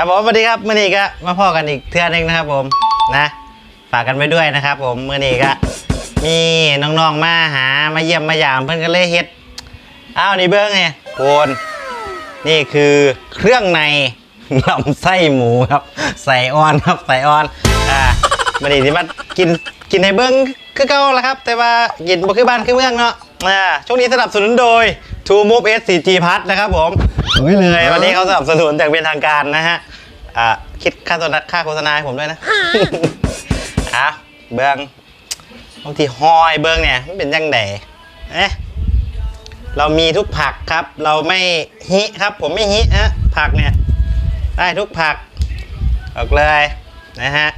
ครับผมสวัสดีครับมื่อนี้ก็มาพ่อกันอีกเทื่อหนึงนะครับ ผมนะ ฝากกันไว้ด้วยนะครับ ผมมื่อนี้ก็มีน้องๆมาหามาเยี่ยมมายามเพื่อนก็เลยเฮ็ดอ้าวนี่เบิ้งไงโคนนี่คือเครื่องในลำไส้หมูครับ ใส่ออนครับใส่ออนอ่ามื่อนี้ที่มากินกินให้เบิ้งคือเก่าละครับ แต่ว่ากินบ่คือบ้านคือเมืองเนาะอ่าช่วงนี้สนับสนุนโดย True Move S 4G Plus นะครับผม ไม่เลยวันนี้เขาสนับสนุนอย่างเป็นทางการนะฮะ อ่าคิดค่าโฆษณาค่าโฆษณาให้ผมด้วยนะอะเบิ้งบางทีฮอยเบิ้งเนี่ยมันเป็นยังไงเอ๊ะเรามีทุกผักครับ เราไม่ฮิครับ ผมไม่ฮิฮะผักเนี่ยได้ทุกผัก ออกเลยนะฮะ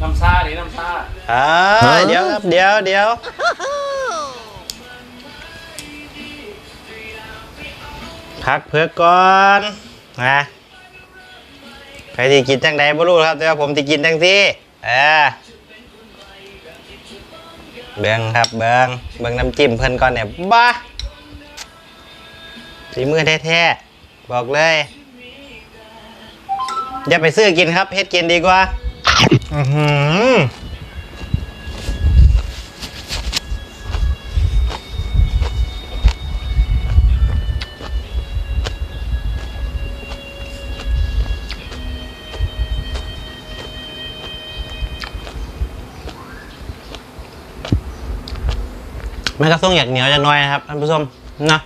น้ำชาดิน้ำชาอ่าเดี๋ยวครับเดี๋ยวเดี๋ยวพักเพื่อก่อนนะ ใครที่กินจังใดบ่รู้ครับ แต่ว่าผมที่กินจังที่เออเบิ้งครับเบิ้งเบิ้งน้ำจิ้มเพิ่นก่อนเนี่ยบ้าสีมือแท้ๆบอกเลยอย่าไปซื้อกินครับเฮ็ดกินดีกว่า อือหือ มันก็ส่งอยากเหนียวจะน้อยนะครับท่านผู้ชมนะ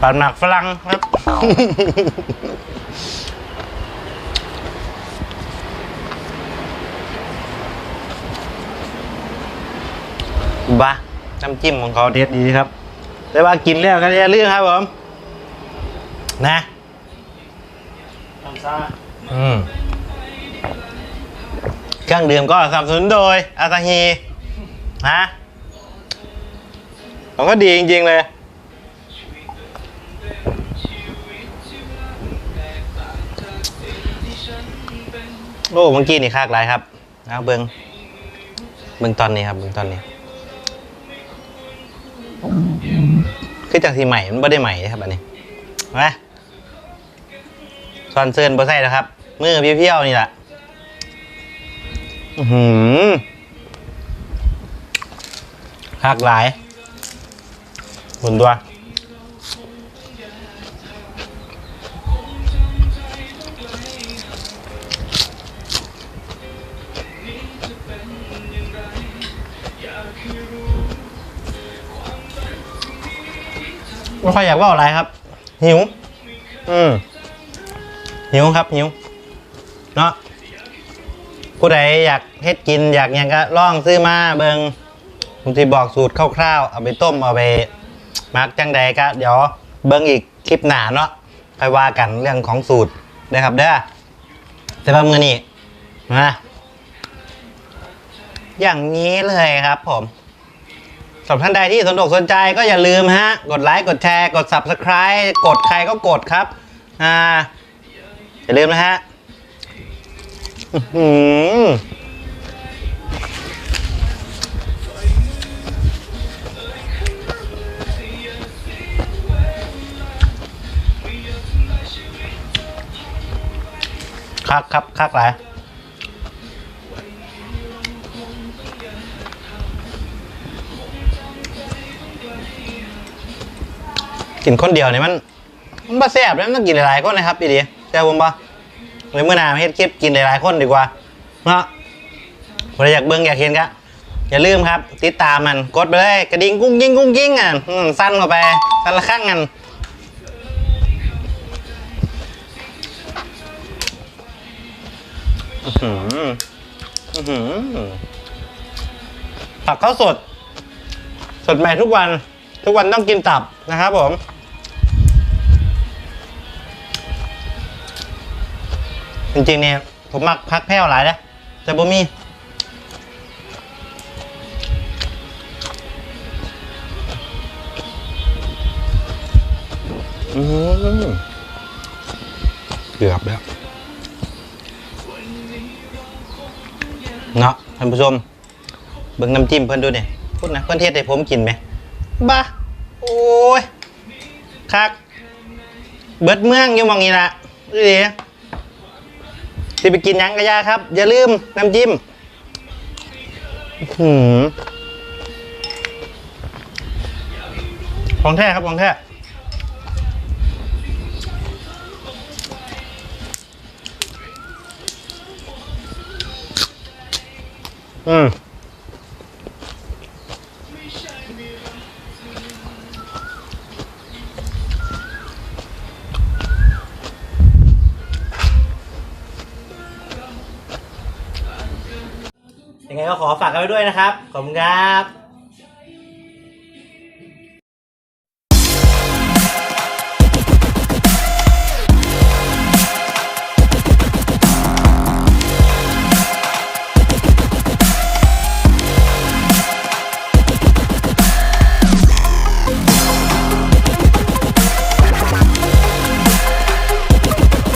ปัดหมักฝรั่งครับ บ้าน้ำจิ้มของเขาเด็ดดีครับ แต่ว่ากินแล้วก็อย่าลืมครับผม นะน้ำชาอืม เครื่องดื่มก็สนับสนุนโดยอาซาฮีนะมันก็ดีจริง ๆ เลย โอ้เมื่อกี้นี่คากหลายครับเอาเบิงเบิงตอนนี้ครับเบิงตอนนี้ คือจากสีใหม่ มันไม่ได้ใหม่ครับอันนี้นะซอนเซิร์นบ่ใส่นะครับ มือเพี้ยวๆนี่แหละ หือหักหลายหุ่นตัว ไม่ค่อยอยากว่าอะไรครับ หิว อืมหิวครับ หิว เนาะ ผู้ใดอยากเฮ็ดกินอยากหยังก็ลองซื้อมาเบิงผมจะบอกสูตรคร่าวๆเอาไปต้มเอาไปมักจังใดก็เดี๋ยวเบิงอีกคลิปหนาเนาะไปว่ากันเรื่องของสูตรนะครับเด้อแต่ว่ามือนี่นะอย่างนี้เลยครับผมสำหรับท่านใดที่สนอกสนใจก็อย่าลืมฮะ กดไลค์ กดแชร์ กด subscribe กดใครก็กดครับ อ่า อย่าลืมนะฮะ อื้อหือคักครับคักหลายกินคนเดียวเนี่ยมัน มันบ่แซ่บแล้วมันต้องกินหลายๆคนนะครับพี่ดีแซ่บผมปะ ไว้เมื่อนาเฮ็ดคลิปกินหลายๆคนดีกว่าเนาะใครอยากเบิ่งอยากเห็นก็อย่าลืมครับ ติดตามมันกดไปเลยกระดิ่งกุ้งกิ้งกุ้งกิ้งอะสั้นเข้าไปสั้นละข้างกันหืออื้อหือผักข้าวสด สดใหม่ทุกวัน ทุกวันต้องกินตับนะครับผม จริงๆเนี่ยผมมักพักแพ้วหลายนะแต่บ่มีอืมเกือบแล้วเนาะท่านผู้ชม เบิ่งน้ำจิ้มเพิ่นดูเนี่ยพูดนะเพิ่นเทศให้ผมกินไหมบ้าโอ้ยคัก เบิดเมืองอยู่หมองนี้ละดี ที่ไปกินยังกระยาครับ อย่าลืมน้ำจิ้มอื้อหืมของแท้ครับของแท้อืม ก็ขอฝากกันไว้ด้วยนะครับ ขอบคุณครับ